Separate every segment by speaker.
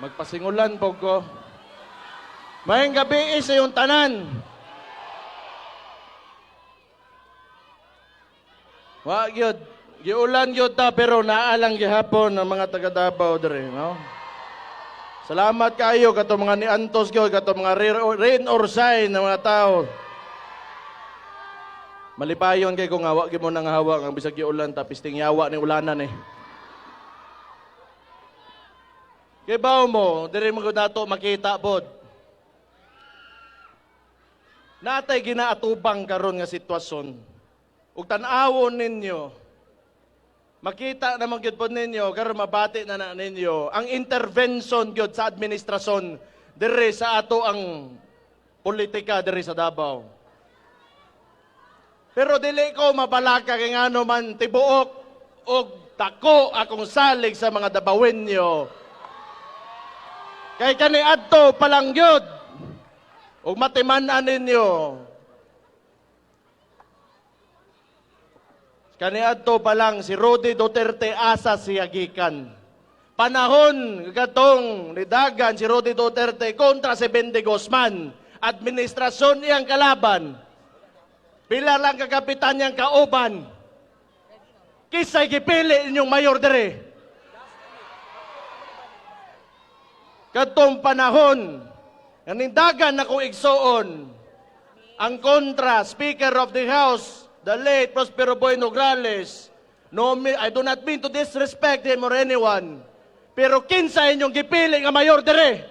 Speaker 1: Magpasingulan po ko. Mayang gabi is yung tanan. Wa gyud. Giulan gyud ta pero naalang gihapon ng mga taga Davao diri, no? Salamat kayo kato mga ni Antos gyud kato mga rain or shine ng mga tao. Malipayon kay kung hawa gyud mo nang hawa ang bisag giulan ta pisting yawa ni ulanan eh. Kay bao mo, diri mo gud nato makita pod. Natay ginaatubang karon nga sitwasyon. Ug tan-awon ninyo, makita naman gyud pod ninyo karon mabati na na ninyo ang intervention gyud sa administrasyon diri sa ato ang politika diri sa Davao. Pero dili ko mabalaka kay ngano man tibuok og tako akong salig sa mga Davaoenyo. Kay kani adto palang gyud ug matiman-an ninyo Kaniadto pa lang si Rodi Duterte asa siya gikan. Panahon katong nidagan si Rodi Duterte kontra si Bendy Guzman. Administrasyon iyang kalaban. Pila lang kakapitan niyang kauban. Kisay gipili inyong mayor dere. Katong panahon, nanindagan na kong igsoon, ang kontra, Speaker of the House, the late Prospero Boy Nograles, no, I do not mean to disrespect him or anyone, pero kinsa inyong gipili nga mayor dire?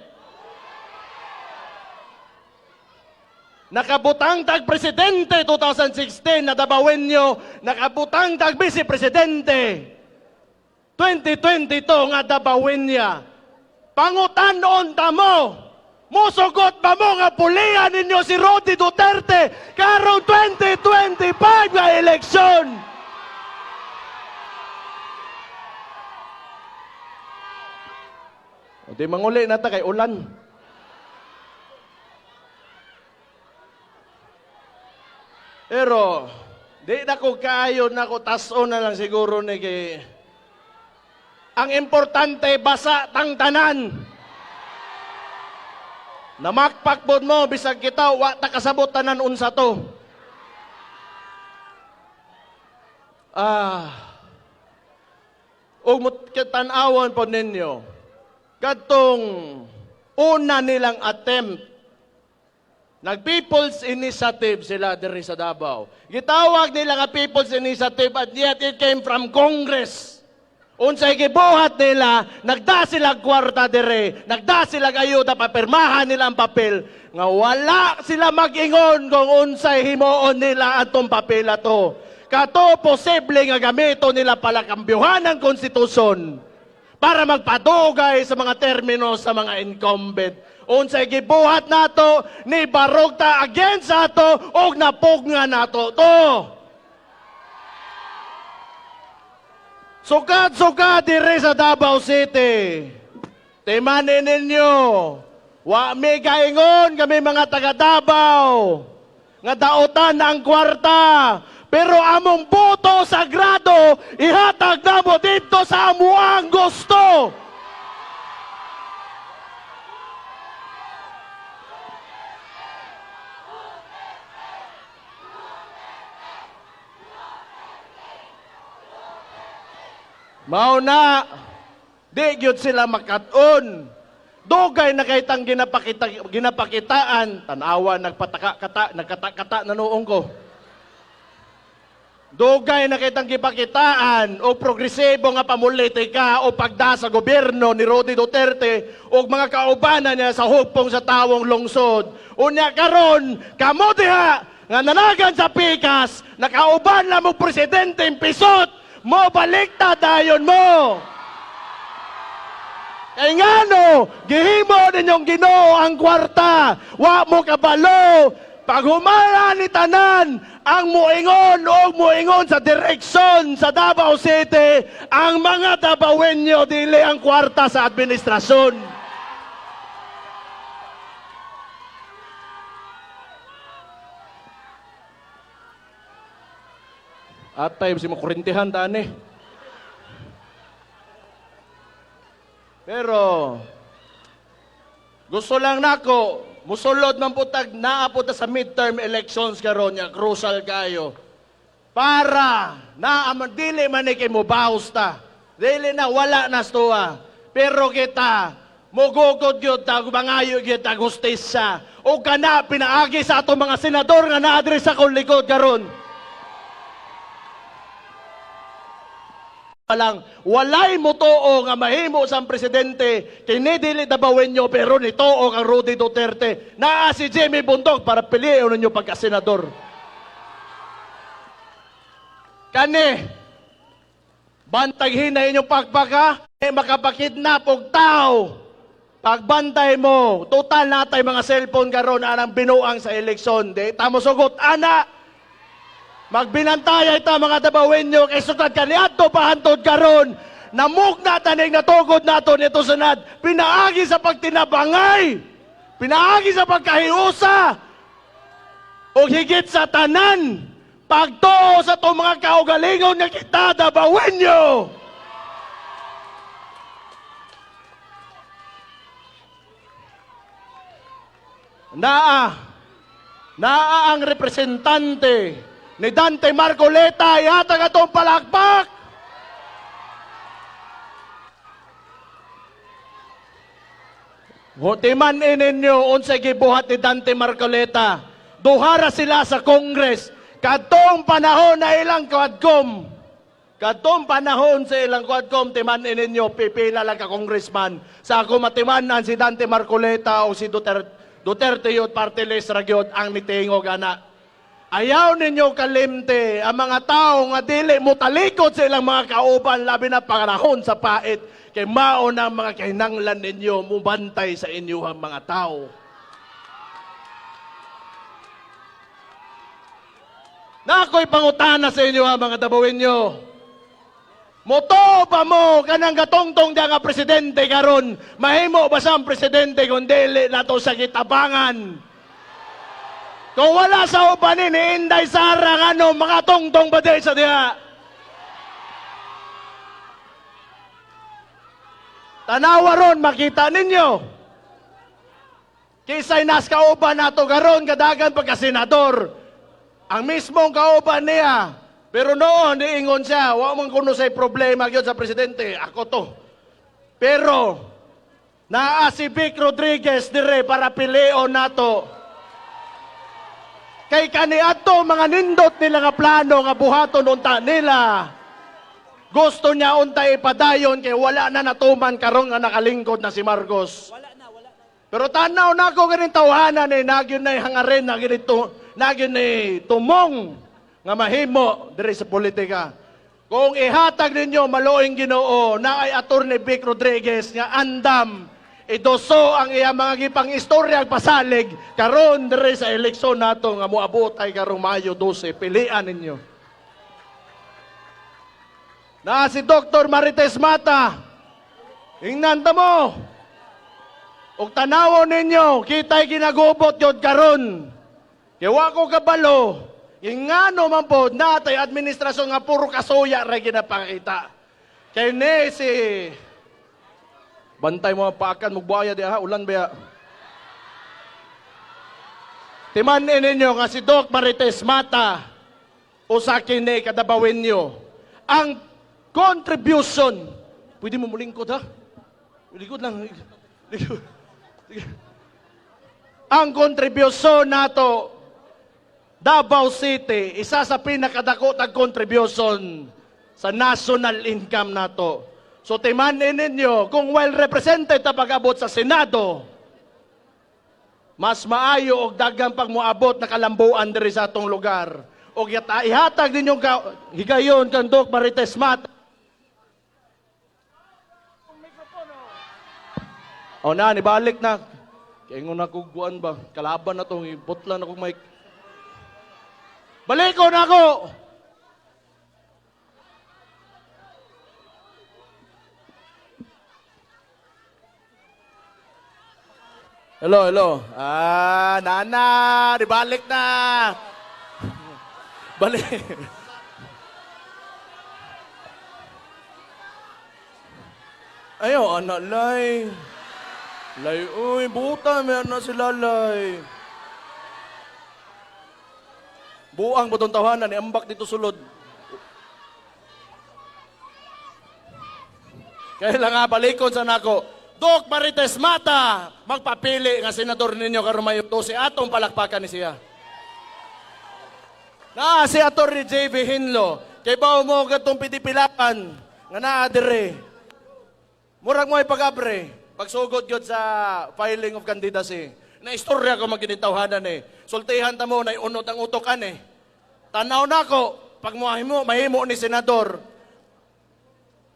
Speaker 1: Nakabutang tag presidente 2016 na Dabawenyo, nakabutang tag vice presidente 2022 nga Dabawenya. Pangutanon ta mo, musugot ba mo nga pulihan ninyo si Rodi Duterte karong 2025 nga eleksyon? O di manguli na ta kay ulan. Pero, di na ko kaayo na ko taso na lang siguro ni kay ang importante, basa tang tanan. Namakpakbod mo, bisag kita, wa ta kasabot tanan unsa to. Ah, ug tan-awon po ninyo, katong una nilang attempt, nag-People's Initiative sila diri sa Davao. Gitawag nila nga People's Initiative at yet it came from Congress. Unsay gibuhat nila, nagda sila kwarta dire, nagda sila ayuda papirmahan nila ang papel nga wala sila mag-ingon kung unsay himuon nila atong papel ato. Kato posible nga gamito nila pala kambyuhan ng konstitusyon para magpadugay sa mga termino sa mga incumbent. Unsay gibuhat nato ni barogta against ato og napugna nato to. Sukad-sukad dire sa Davao City. Timanin ninyo. Wa mi kaingon kami mga taga Davao. Nga daotan na ang kwarta. Pero among boto sagrado, ihatag na mo dito sa amuang gusto. Mao na, di gyud sila makaton. Dugay na kay tang ginapakita, ginapakitaan, tanawa nagpataka-kata, nagkata-kata na noong ko. Dugay na kay tang gipakitaan o progresibo nga pamulitika o pagda sa gobyerno ni Rodi Duterte o mga kaubanan niya sa hugpong sa tawong lungsod. Unya karon, kamo diha nga nanagan sa pikas, nakauban na mo presidente impisot, mo balikta dayon mo. Kay ngano, gihimo ninyong ginoo ang kwarta. Wa mo kabalo. Pag humara ni tanan, ang muingon o muingon sa direksyon sa Davao City, ang mga Davaoenyo dili ang kwarta sa administrasyon. At time si makurintihan tani. Pero, Gusto lang nako, musulod man putag naapot na sa midterm elections karon nga crucial kayo. Para na dili man ni kay mo ta. Dili na wala na stoa. Pero kita mugugod gyud ta bangayo gyud ta gustisya. O kana pinaagi sa ato mga senador nga naadres sa likod karon. Lang. Walay mo too nga mahimo sang presidente kini dili dabawin nyo pero ni too kang Rudy Duterte. Naa si Jimmy Bundok para piliin ninyo pagka senador kani bantag hinay inyong pagpaka eh, makapakidnap og tao. Pagbantay mo total natay mga cellphone karon anang binuang sa eleksyon. Di tamo sugot ana Magbinantay ita mga dabawenyo kay sutad kaniadto pahantod karon namugna tanig natugod nato nito sunad pinaagi sa pagtinabangay pinaagi sa pagkahiusa o higit sa tanan pagtuo sa itong mga kaugalingon nga kita dabawenyo! Naa naa ang representante ni Dante Marcoleta ihatag atong palakpak. Hutiman ininyo unsay gibuhat ni Dante Marcoleta. Duhara sila sa Congress. Kadtong panahon na ilang kwadkom. Kadtong panahon sa ilang kwadkom, timan ininyo, pipila lang ka congressman. Sa ako matimanan si Dante Marcoleta o si Duterte, Duterte yun, party list ragyod ang nitingog ana. Ayaw ninyo kalimte ang mga tao nga dili mo talikod sa ilang mga kauban labi na panahon sa pait kay mao na mga kahinanglan ninyo mubantay sa inyong mga tao. Na ako'y pangutana sa inyo ha mga dabawin nyo. Moto ba mo kanang gatongtong nga presidente karon mahimo ba siyang presidente kung dili nato sa kitabangan? Kung wala sa ubanin, ni Inday Sara nga no, mga tongtong ba di sa diha? Tanawa ron, makita ninyo. Kisay nas kauban nato garon, kadagan pagka senador. Ang mismong kauban niya. Pero noon, niingon siya, wa man kuno say problema gyud sa presidente. Ako to. Pero, naa si Vic Rodriguez dire para pilion nato. Kay kaniadto mga nindot nila nga plano nga buhaton unta nila. Gusto niya unta ipadayon kay wala na natuman karon nga nakalingkod na si Marcos. Pero tanaw na ako ganin tawhanan eh, nagyon na hangaren na ganito, nagyon ni tumong nga mahimo diri sa politika. Kung ihatag ninyo maluing Ginoo na ay Attorney Vic Rodriguez nga andam idoso ang iya mga gipang istorya pasalig karon diri sa eleksyon nato nga moabot ay karong Mayo 12 pilian ninyo. Na si Dr. Marites Mata. Ingnan mo. Og tanawon ninyo, kita'y ginagubot yod karon. Kaya ko kabalo, ingano man po, natay administrasyon nga puro kasuya rin ginapakita. Kaya ni si Bantay mo ang paakan, magbuaya di ha, ulan ba? Timanin ninyo nga si Doc Marites Mata o sa ni kadabawin nyo ang contribution. Pwede mo mulingkod ha? Likod lang. Ang contribution nato Davao City, isa sa pinakadako tag contribution sa national income nato. So timanin ninyo, kung well represented na pag-abot sa Senado, mas maayo og dagang pag moabot na kalambuan diri sa atong lugar. Og yata ihatag ninyong ka, higayon kan Doc Marites Mat. O na, nibalik na. Kaya nga nakuguan ba? Kalaban na to, ibutla na kong mic. Balik ko na ako! Hello, hello. Ah, nana, di balik na. Balik. Ayo, anak lay. Lay, uy, buta, may na sila, lay. Buang butong tawanan, ni ambak dito sulod. Kaya lang nga, balikon sa nako. Dok Marites Mata, magpapili nga senador ninyo karon mayo to si atong palakpakan ni siya. Na si Atty. JV Hinlo, kay bao mo gatong pitipilapan nga naa dire. Murag mo ipagabre, pagsugod gyud sa filing of candidacy. Na istorya ko maginitawhanan eh. Sultihan ta mo na unot ang utokan eh. Tanaw na ko, pag mahimo, mahimo ni senador,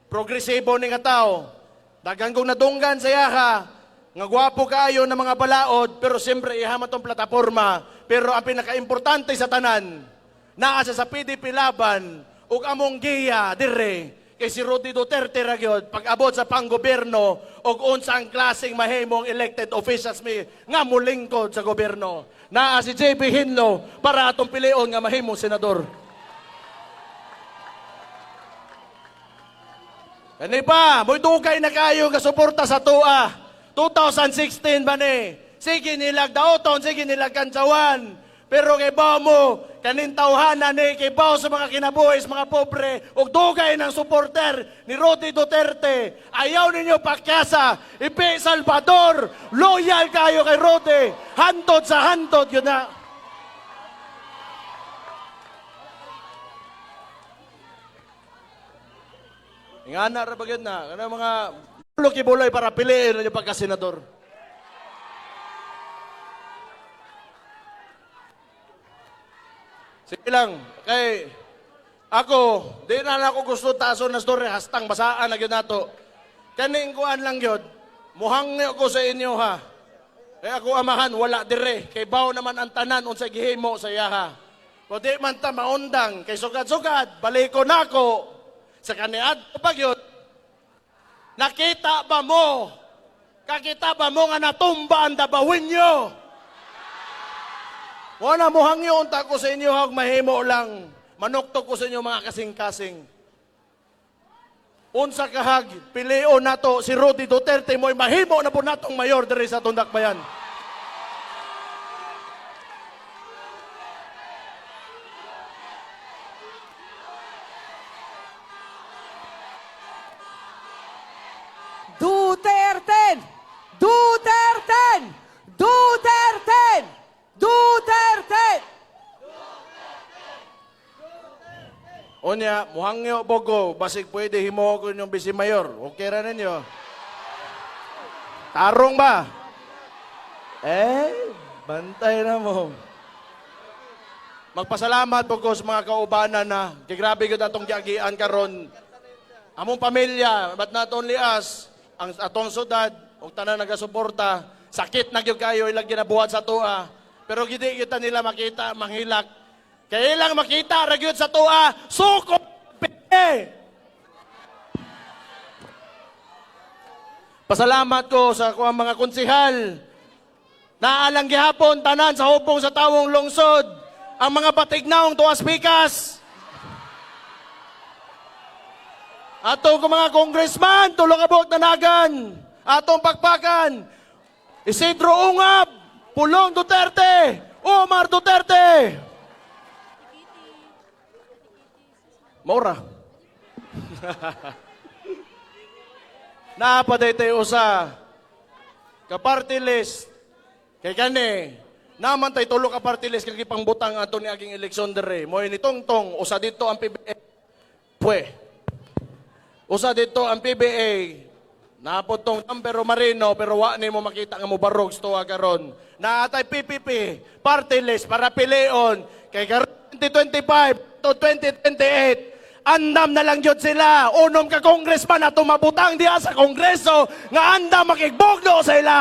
Speaker 1: progresibo ni nga tao. Dagang kong nadunggan sa yaha, nga gwapo kaayo ng mga balaod, pero siyempre ihama tong plataforma. Pero ang pinaka-importante sa tanan, naa sa PDP laban, ug among giya dire, kay si Rudy Duterte ra gyud pag abot sa panggobyerno ug unsa ang klaseng mahimong elected officials mi nga mulingkod sa gobyerno. Naa si JB Hinlo para atong pilion nga mahimong senador. Ano pa? Mo'y dugay na kayo nga suporta sa TUA. 2016 ba ni? Sige nilag daoton, sige nilag kansawan. Pero kay mo, kanin tawhanan ni, kay bao sa mga kinabuhi, sa mga pobre, ug dugay ng supporter ni Rodi Duterte. Ayaw ninyo pakyasa, ipi Salvador, loyal kayo kay Rodi. Hantod sa hantod, yun na. Nga na ra bagid na kana mga luki buloy para piliin yung pagka-senador. Sige lang, kay ako, di na ako gusto taso na story, hastang basaan na yun nato. Kaning kuan lang yun, muhangyo ko sa inyo ha. Kaya ako amahan, wala dire. Kay baw naman ang tanan, unsa gihimo sa yaha. Kung di man ta maundang, kay sugad-sugad, baliko na ako. Sa kaniad, pag yun, nakita ba mo, kakita ba mo nga natumba ang dabawin nyo? Wala mo hangyo unta ko sa inyo hag mahimo lang. Manuktok ko sa inyo mga kasing-kasing. Unsa kahag pilion nato si Rudy Duterte mo'y mahimo na po natong mayor diri sa Tundakbayan.
Speaker 2: Duterte! Duterte! Duterte! Duterte!
Speaker 1: Unya, muhangyo bogo, basig pwede himo ko yung bisi mayor. Okay ra ninyo. Tarong ba? Eh, bantay na mo. Magpasalamat po ko sa mga kaubanan na kay grabe ko atong giagian karon. Among pamilya, but not only us, ang atong sudad, ug tanan nagasuporta, sakit na gyud kayo ilang ginabuhat sa tuwa. Pero gidi kita nila makita, manghilak. Kaya ilang makita ra gyud sa tuwa, suko pe! Pasalamat ko sa kuang mga konsihal. Naalang gihapon tanan sa hubong sa tawong lungsod. Ang mga patignaong tuwas pikas. Atong ko mga congressman, tulong abot nanagan. Atong pakpakan. Isidro Ungab, Pulong Duterte, Omar Duterte. Maura. Napaday tayo usa. Ka-party list. Kay kani, naman tayo tulo ka party list kag ipangbutang ato ni aging eleksyon dere. Mo ni tongtong usa dito ang PBA. Pwe. Usa dito ang PBA. Napod tong Tampero Marino pero wa ni mo makita nga mo barog tuwa karon. Naatay PPP party list para pilion kay karon 2025 to 2028 andam na lang yun sila. Unom ka congressman na tumabutang diya sa kongreso nga andam makigbogdo sa ila.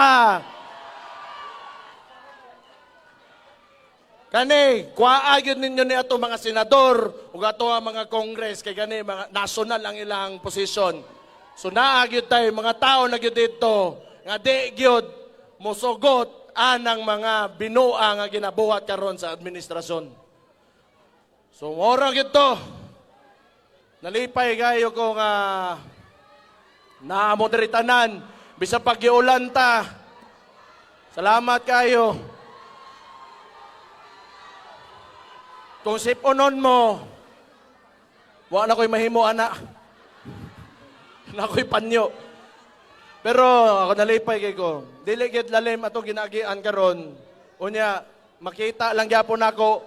Speaker 1: Kani, kuhaan ninyo ni ato mga senador ug ato mga kongres kay gani mga national ang ilang posisyon. So naa gyud tayo mga tao na gyud dito nga di gyud mosugot anang mga binua nga ginabuhat karon sa administrasyon. So mora gyud to. Nalipay kayo ko nga naamo diri tanan bisa pag giulan ta Salamat kayo. Kung sipunon mo, wa na ko'y mahimo, ana. Na ko'y panyo. Pero ako nalipay kay ko. Dili gid lalim ato ginagian karon. Unya makita lang gyapon nako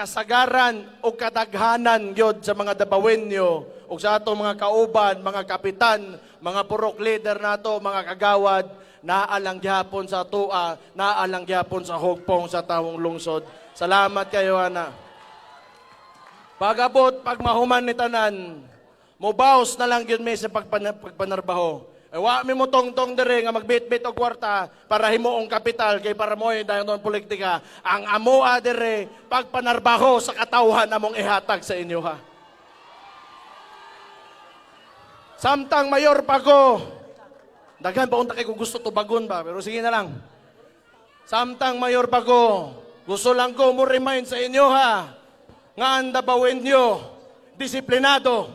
Speaker 1: kasagaran o kadaghanan gyud sa mga dabawenyo ug sa ato mga kauban, mga kapitan, mga purok leader nato, mga kagawad naalang gyapon sa tua, naalang gyapon sa hugpong sa tawong lungsod. Salamat kayo ana. Pagabot, pag mahuman ni tanan, mubaws na lang yun may sa pagpan- pagpanarbaho. Ay, wa mi mo tong-tong dire nga magbit-bit og kwarta para himuong kapital kay para mo dahil non politika. Ang amoa dire pagpanarbaho sa katawhan among ihatag sa inyo ha. Samtang mayor pa ko, daghan pa unta kay kung gusto tubagon ba, pero sige na lang. Samtang mayor pa ko, gusto lang ko mo remind sa inyo ha, nga ang dabawenyo, disiplinado.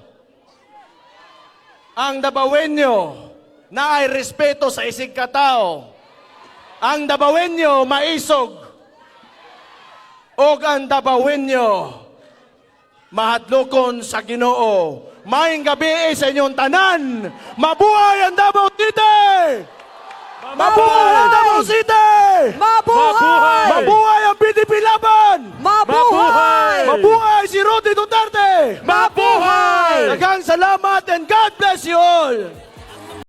Speaker 1: Ang dabawenyo, na ay respeto sa isig katao. Ang dabawenyo, maisog. O ang dabawenyo, mahadlokon sa ginoo. Maing gabi sa inyong tanan. Mabuhay ang Davao City! Mabuhay ang Davao City!
Speaker 2: Mabuhay!
Speaker 1: Mabuhay ang PDP Laban!
Speaker 2: Mabuhay!
Speaker 1: Mabuhay si Rodi Duterte!
Speaker 2: Mabuhay!
Speaker 1: Daghang salamat and God bless you all!